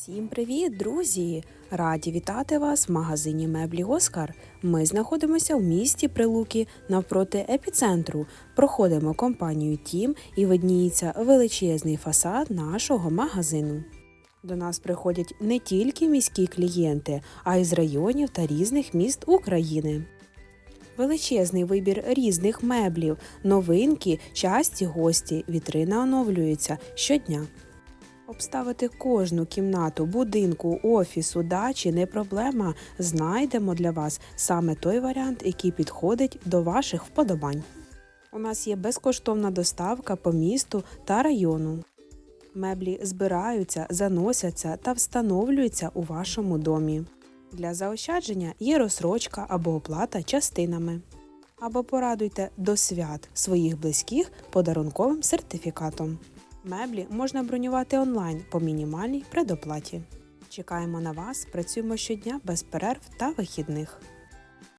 Всім привіт, друзі! Раді вітати вас в магазині меблі Оскар. Ми знаходимося в місті Прилуки навпроти епіцентру. Проходимо компанію Тім і видніється величезний фасад нашого магазину. До нас приходять не тільки міські клієнти, а й з районів та різних міст України. Величезний вибір різних меблів, новинки, часті гості, вітрина оновлюється щодня. Обставити кожну кімнату, будинку, офісу, дачі не проблема. Знайдемо для вас саме той варіант, який підходить до ваших вподобань. У нас є безкоштовна доставка по місту та району. Меблі збираються, заносяться та встановлюються у вашому домі. Для заощадження є розсрочка або оплата частинами. Або порадуйте до свят своїх близьких подарунковим сертифікатом. Меблі можна бронювати онлайн по мінімальній предоплаті. Чекаємо на вас, працюємо щодня без перерв та вихідних.